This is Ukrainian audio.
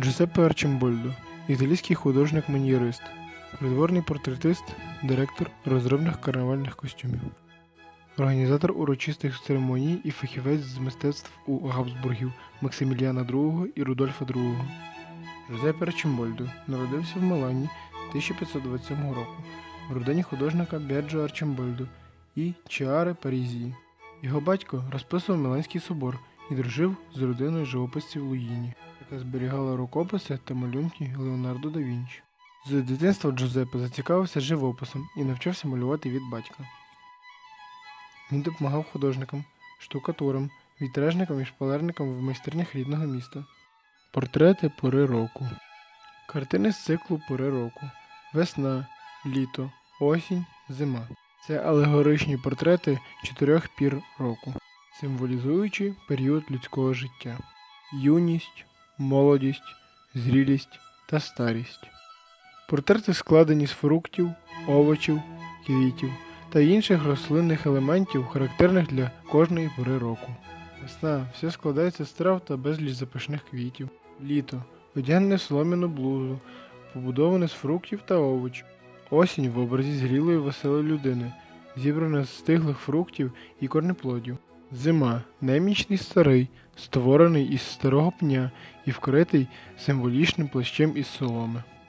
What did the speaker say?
Джузеппе Арчимбольдо, італійський художник-маньєрист, придворний портретист, директор розробних карнавальних костюмів, організатор урочистих церемоній і фахівець з мистецтв у Габсбургів Максиміліана II і Рудольфа II. Джузеппе Арчимбольдо народився в Милані 1527 року в родині художника Бяджо Арчимбольдо і Чіаре Парізії. Його батько розписував Миланський собор і дружив з родиною живописців Луїні, зберігала рукописи та малюнки Леонардо да Вінчі. З дитинства Джузеппе зацікавився живописом і навчався малювати від батька. Він допомагав художникам, штукатурам, вітражникам і шпалерникам в майстернях рідного міста. Портрети пори року. Картини з циклу пори року. Весна, літо, осінь, зима. Це алегоричні портрети чотирьох пір року, символізуючи період людського життя: юність, молодість, зрілість та старість. Портрети складені з фруктів, овочів, квітів та інших рослинних елементів, характерних для кожної пори року. Весна все складається з трав та безліч запашних квітів. Літо одягне солом'яну блузу, побудоване з фруктів та овочів. Осінь в образі зрілої веселої людини, зібрана з стиглих фруктів і корнеплодів. Зима немічний старий, створений із старого пня і вкритий символічним плащем із соломи.